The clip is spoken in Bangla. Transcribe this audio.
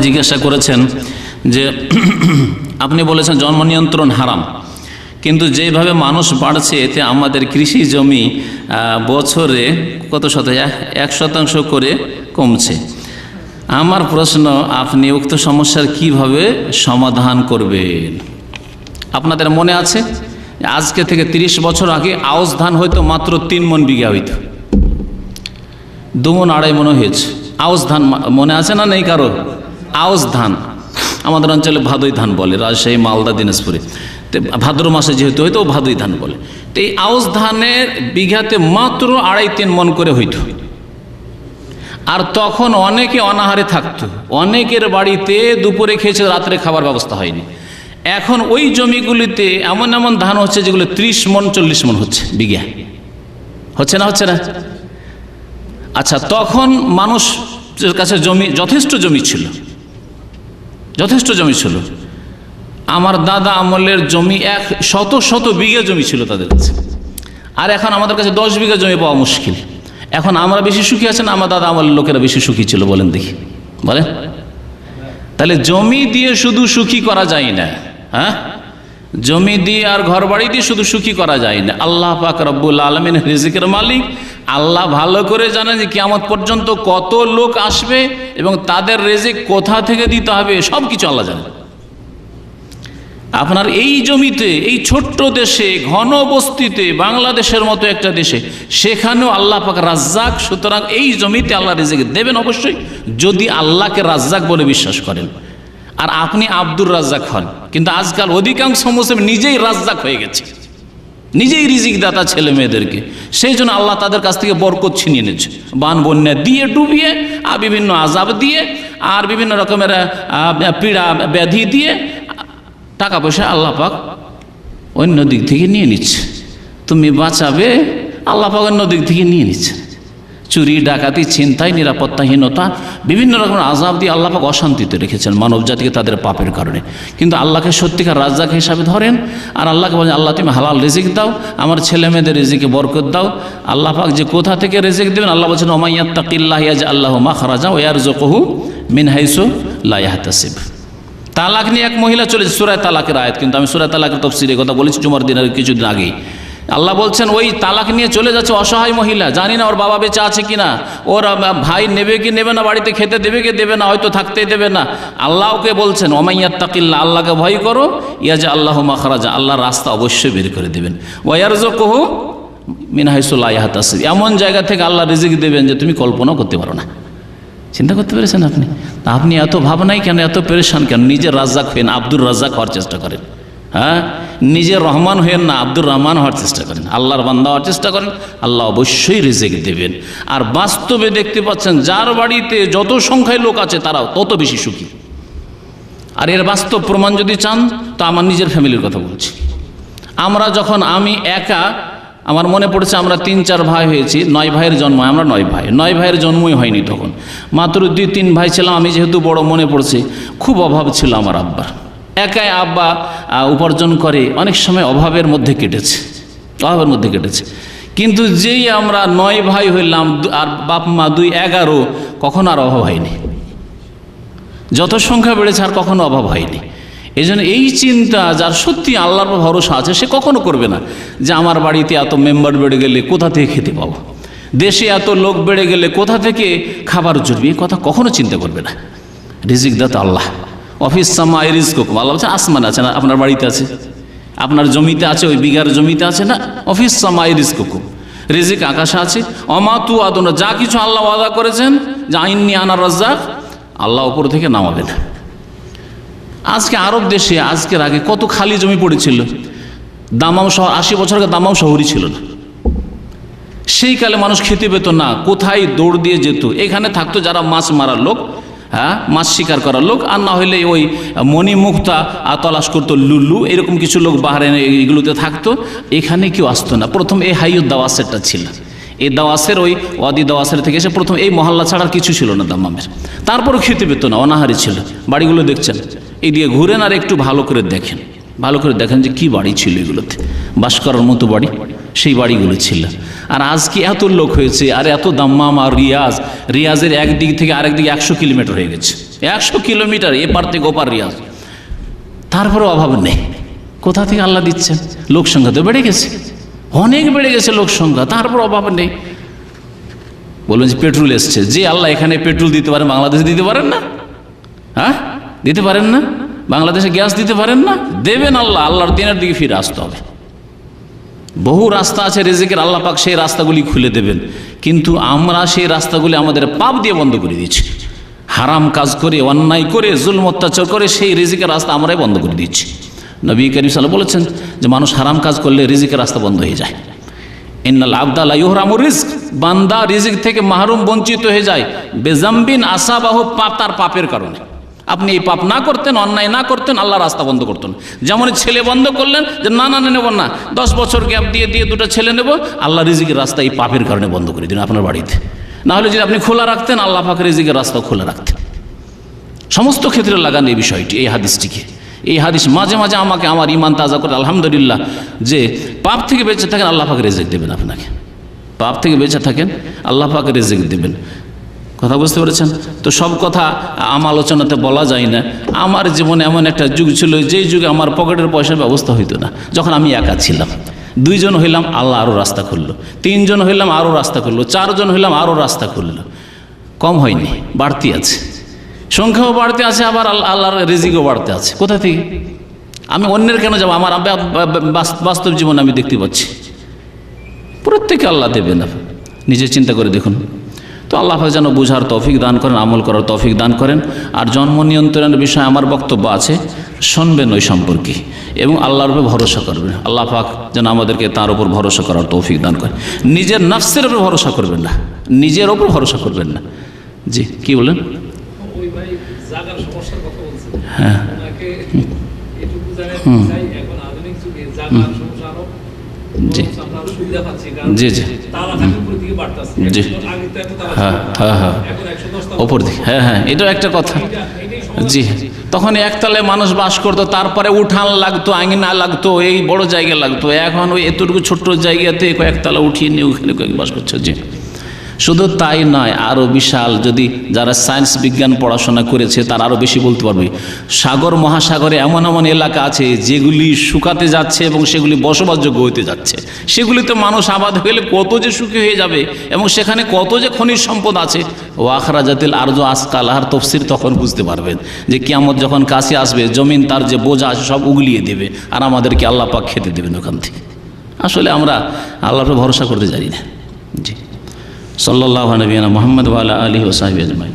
জিজ্ঞাসা করেছেন যে, আপনি বলেছেন জন্ম নিয়ন্ত্রণ হারাম। কিন্তু যেভাবে মানুষ বাড়ছে, এতে আমাদের কৃষি জমি বছরে কত শত এক- শতাংশ করে কমছে। আমার প্রশ্ন, আপনি উক্ত সমস্যার কীভাবে সমাধান করবেন? আপনাদের মনে আছে? আজকে থেকে ৩০ বছর আগে আউশ ধান হয়তো মাত্র তিন মন বিঘা হইতো। দুমন আড়াই মনে হয়েছে। আউশ ধান মনে আছে না নেই কারও? আউশ ধান। আমাদের অঞ্চলে ভাদুই ধান বলে, রাজশাহী, মালদা, দিনাজপুরে। ভাদ্র মাসে যেহেতু হয়তো ভাদুই ধান বলে। তো এই আউশ ধানের বিঘাতে মাত্র আড়াই তিন মন করে হইত। আর তখন অনেকে অনাহারে থাকতো। অনেকের বাড়িতে দুপুরে খেয়েছে, রাত্রে খাবার ব্যবস্থা হয়নি। এখন ওই জমিগুলিতে এমন এমন ধান হচ্ছে, যেগুলো ত্রিশ মন, চল্লিশ মন হচ্ছে বিঘা। হচ্ছে না হচ্ছে না? আচ্ছা তখন মানুষের কাছে জমি, যথেষ্ট জমি ছিল। যথেষ্ট জমি ছিল। আমার দাদা আমলের জমি এক শত শত বিঘা জমি ছিল তাদের কাছে। আর এখন আমাদের কাছে দশ বিঘা জমি পাওয়া মুশকিল। এখন আমরা বেশি সুখী আছেন, আমার দাদা আমলের লোকেরা বেশি সুখী ছিল বলেন দেখি। বলেন? তাহলে জমি দিয়ে শুধু সুখী করা যায় না হ্যাঁ? জমি দিয়ে আর ঘর বাড়ি দিয়ে শুধু সুখী করা যায় না। আল্লাহ পাক রব্বুল আলমিন রিজিকের মালিক। আল্লাহ ভালো করে জানেন যে কিয়ামত পর্যন্ত কত লোক আসবে এবং তাদের রেজিক কোথা থেকে দিতে হবে, সব কিছু আল্লাহ জানে আপনার এই জমিতে, এই ছোট্ট দেশে, ঘন বস্তিতে, বাংলাদেশের মতো একটা দেশে, সেখানেও আল্লাহ পাক রাজ্জাক, সুতরাং এই জমিতে আল্লাহ রেজেকে দেবেন অবশ্যই, যদি আল্লাহকে রাজ্জাক বলে বিশ্বাস করেন। আর আপনি আব্দুর রাজ্জাক হন, কিন্তু আজকাল অধিকাংশ মুসলিম নিজেই রাজ্জাক হয়ে গেছে। নিজেই রিজিক দাতা ছেলে মেয়েদেরকে। সেই জন্য আল্লাহ তাদের কাছ থেকে বরকত ছিনিয়ে নিচ্ছে। বান বন্যা দিয়ে ডুবিয়ে, আর বিভিন্ন আজাব দিয়ে, আর বিভিন্ন রকমের পীড়া, ব্যাধি দিয়ে টাকা পয়সা আল্লাহ পাক অন্য দিক থেকে নিয়ে নিচ্ছে। তুমি বাঁচাবে, আল্লাহ পাক অন্য দিক থেকে নিয়ে নিচ্ছে। চুরি, ডাকাতি, ছিনতাই, নিরাপত্তাহীনতা, বিভিন্ন রকমের আজাব দিয়ে আল্লাহ পাক অশান্তিতে রেখেছেন মানব জাতিকে তাদের পাপের কারণে। কিন্তু আল্লাহকে সত্যিকার রাজ্জাক হিসাবে ধরেন আর আল্লাহকে বলেন, আল্লাহ, তুমি হালাল রেজিক দাও, আমার ছেলে মেয়েদের রেজিকে বরকত দাও। আল্লাহ পাক যে কোথা থেকে রেজিক দেবেন, আল্লাহ বলছেন ওমাইয়াত্তাকিল্লাহ ইয়াজ আল্লাহ মা খারাজা ওয়ার জকহু মিন হাইসু লাইহাতাসিব তালাক নিয়ে এক মহিলা চলেছে সুরায় তালাকের আয়াত। কিন্তু আমি সুরায় তালাকের তফসিরে কথা বলেছি, জুমার দিনের কিছুদিন আগেই। আল্লাহ বলছেন, ওই তালাক নিয়ে চলে যাচ্ছে অসহায় মহিলা। জানি না ওর বাবা বেঁচে আছে কি না ওর ভাই নেবে কি নেবে না, বাড়িতে খেতে দেবে কি দেবে না, হয়তো থাকতেই দেবে না। আল্লাহ ওকে বলছেন ওমাইয়াত তাকিল্লা আল্লাহকে ভয় করো। ইয়াজা আল্লাহ মাখারাজা আল্লাহ রাস্তা অবশ্যই বের করে দেবেন। ওয়ারজ কহু মিনহাইসুল্লাহ হাতাসিব এমন জায়গা থেকে আল্লাহ রিজিক দেবেন যে তুমি কল্পনাও করতে পারো না। চিন্তা করতে পেরেছেন আপনি? আপনি এত ভাবনাই কেন, এত পেরেশান কেন? নিজের রাজ্জাক হয়ে আব্দুর রাজ্জাক হওয়ার চেষ্টা করেন। হ্যাঁ? নিজের রহমান হয়েন না আব্দুর রহমান হওয়ার চেষ্টা করেন। আল্লাহর বান্দা হওয়ার চেষ্টা করেন। আল্লাহ অবশ্যই রিজেক দেবেন। আর বাস্তবে দেখতে পাচ্ছেন, যার বাড়িতে যত সংখ্যায় লোক আছে তারাও তত বেশি সুখী। আর এর বাস্তব প্রমাণ যদি চান, তো আমার নিজের ফ্যামিলির কথা বলছি। আমরা যখন, আমি একা, আমার মনে পড়েছে আমরা তিন, চার ভাই হয়েছি, নয় ভাইয়ের জন্ম আমরা নয় ভাই। নয় ভাইয়ের জন্মই হয়নি তখন। মাত্র দুই, তিন ভাই ছিলাম, আমি যেহেতু বড় মনে পড়ছে, খুব অভাব ছিল আমার আব্বার। একাই আব্বা উপার্জন করে অনেক সময় অভাবের মধ্যে কেটেছে। অভাবের মধ্যে কেটেছে। কিন্তু যেই আমরা নয় ভাই হইলাম আর বাপ মা দুই এগারো, কখন আর অভাব হয়নি। যত সংখ্যা বেড়েছে আর কখনো অভাব হয়নি। এই এই চিন্তা যার সত্যি আল্লাহর ভরসা আছে, সে কখনো করবে না যে আমার বাড়িতে এত মেম্বার বেড়ে গেলে কোথা থেকে খেতে পাবো? দেশে এত লোক বেড়ে গেলে কোথা থেকে খাবার জুটবে? কথা কখনো চিন্তা করবে না। রিজিক দাতা আল্লাহ। অফিস সামা রিজিক হুকুম আল্লাহ বলছে আসমান আছে না, আপনার বাড়িতে আছে? আপনার জমিতে আছে, ওই বিঘার জমিতে আছে না? অফিস সামা রিজিক হুকুম রিজিক আকাশে আছে। অমাতু আদনা, যা কিছু আল্লাহ ওয়াদা করেছেন, যে আইননি আনার রাজ্জাক, আল্লাহ ওপর থেকে নামাবে না আজকে আরব দেশে, আজকের আগে কত খালি জমি পড়েছিল। দামাম শহর, আশি বছর আগে দামাম শহরই ছিল না। সেই কালে মানুষ খেতে পেত না, কোথায় দৌড় দিয়ে যেত? এখানে থাকতো যারা মাছ মারার লোক হ্যাঁ? মাছ শিকার করার লোক, আর না হলে ওই মণিমুক্তা তলাশ করতো লুল্লু, এরকম কিছু লোক বাহারে এগুলোতে থাকতো। এখানে কেউ আসতো না। প্রথম এই হাইয়ুদ দাওয়াসেরটা ছিল। এই দাওয়াসের ওই ওয়াদি দাওয়াসের থেকে এসে প্রথম এই মহল্লা ছাড়ার কিছু ছিল না দাম্মামের। তারপরও খেতে পেত না, অনাহারি ছিল। বাড়িগুলো দেখছেন। এই দিয়ে ঘুরেন আর একটু ভালো করে দেখেন। ভালো করে দেখেন যে কি বাড়ি ছিল এগুলোতে। বাস করার মতো বাড়ি। সেই বাড়িগুলো ছিল। আর আজকে এত লোক হয়েছে? আর এত দাম্মাম আর রিয়াজ? রিয়াজের একদিক থেকে আরেক দিকে একশো কিলোমিটার হয়ে গেছে। একশো কিলোমিটার, এপার থেকে ওপার রিয়াজ। তারপরে অভাব নেই। কোথা থেকে আল্লাহ দিচ্ছেন? লোক সংখ্যা তো বেড়ে গেছে। অনেক বেড়ে গেছে লোক সংখ্যা তারপর অভাব নেই। বলবেন যে পেট্রোল এসছে। যে আল্লাহ এখানে পেট্রোল দিতে পারেন, বাংলাদেশে দিতে পারেন না? হ্যাঁ? দিতে পারেন না? বাংলাদেশে গ্যাস দিতে পারেন না? দেবেন আল্লাহ, আল্লাহর দিনের দিকে ফিরে আসতে হবে। বহু রাস্তা আছে রেজেকের, আল্লাহ পাক সেই রাস্তাগুলি খুলে দেবেন। কিন্তু আমরা সেই রাস্তাগুলি আমাদের পাপ দিয়ে বন্ধ করে দিচ্ছি। হারাম কাজ করে, অন্যায় করে, জুলম, অত্যাচার করে সেই রিজিকের রাস্তা আমরাই বন্ধ করে দিচ্ছি। নবী করিম সাল্লাহ বলেছেন যে, মানুষ হারাম কাজ করলে রিজিকের রাস্তা বন্ধ হয়ে যায়। ইন্নাল আবদাল্লাহ ইহরামুর রিস্ক বান্দা রিজিক থেকে মাহরুম বঞ্চিত হয়ে যায়। বেজাম্বিন আসাবাহ পাপ তার পাপের কারণে। আপনি এই পাপ না করতেন, অন্যায় না করতেন, আল্লাহ রাস্তা বন্ধ করতেন। যেমন ছেলে বন্ধ করলেন যে, না না নেব না। দশ বছর গ্যাপ দিয়ে দিয়ে দুটো ছেলে নেব, আল্লাহ রিজিকের রাস্তা এই পাপের কারণে বন্ধ করে দিন আপনার বাড়িতে। না হলে যদি আপনি খোলা রাখতেন, আল্লাহ পাকের রিজিকের রাস্তা খোলা রাখতেন। সমস্ত ক্ষেত্রে লাগান এই বিষয়টি, এই হাদিসটিকে। এই হাদিস মাঝে মাঝে আমাকে, আমার ইমান তাজা করে, আলহামদুলিল্লাহ, যে পাপ থেকে বেঁচে থাকেন, আল্লাহ পাকে রেজেক দেবেন আপনাকে। পাপ থেকে বেঁচে থাকেন, আল্লাহ পাকে রেজেক দেবেন। কথা বুঝতে পেরেছেন? তো সব কথা আমার আলোচনাতে বলা যায় না। আমার জীবনে এমন একটা যুগ ছিল যেই যুগে আমার পকেটের পয়সার ব্যবস্থা হইতো না, যখন আমি একা ছিলাম। দুইজন হইলাম, আল্লাহ আরও রাস্তা খুললো। তিনজন হইলাম আরও রাস্তা খুললো। চারজন হইলাম আরও রাস্তা খুললো। কম হয়নি, বাড়তি আছে। সংখ্যাও বাড়তে আছে, আবার আল্লাহ আল্লাহর রিজিকও বাড়তে আছে। কোথা থেকে? আমি অন্যের কেন যাব? আমার বাস্তব জীবনে আমি দেখতে পাচ্ছি। প্রত্যেকে আল্লাহ দেবে না নিজে চিন্তা করে দেখুন। তো আল্লাহ যেন বুঝার তৌফিক দান করেন আমল করার তৌফিক দান করেন। আর জন্ম নিয়ন্ত্রণের বিষয়ে আমার বক্তব্য আছে শুনবেন ওই সম্পর্কে। এবং আল্লাহর উপর ভরসা করবেন। আল্লাহ পাক যেন আমাদেরকে তার উপর ভরসা করার তৌফিক দান করেন। নিজের নফসের উপর ভরসা করবেন না। নিজের ওপর ভরসা করবেন না। জি কি বলেন? হ্যাঁ। ওনাকে জি। জি, জি। জি। হ্যাঁ, হ্যাঁ, হ্যাঁ। ওপর দিকে হ্যাঁ হ্যাঁ এটাও একটা কথা জি তখন একতলায় মানুষ বাস করতো তারপরে উঠান লাগতো আঙিনা লাগতো এই বড় জায়গা লাগতো এখন ওই এতটুকু ছোট্ট জায়গাতে কয়েকতলা উঠিয়ে নিয়ে ওখানে কয়েক বাস করছে জি শুধু তাই নয় আরও বিশাল যদি যারা সায়েন্স বিজ্ঞান পড়াশোনা করেছে, তারা আরও বেশি বলতে পারবে। সাগর, মহাসাগরে এমন এমন এলাকা আছে, যেগুলি শুকাতে যাচ্ছে এবং সেগুলি বসবাসযোগ্য হতে যাচ্ছে। সেগুলিতে মানুষ আবাদ হলে কত যে সুখী হয়ে যাবে এবং সেখানে কত যে খনিজ সম্পদ আছে। ও আখরা জাতিল আর্য আসকাল, আর তফসির তখন বুঝতে পারবেন যে কিয়ামত যখন কাছে আসবে, জমিন তার যে বোঝা আছে সব উগলিয়ে দেবে আর আমাদেরকে আল্লাহ পাক খেতে দেবেন ওখান থেকে। আসলে আমরা আল্লাহর ভরসা করতে জানি না। صلى الله على نبينا محمد وعلى آله وصحبه أجمعين.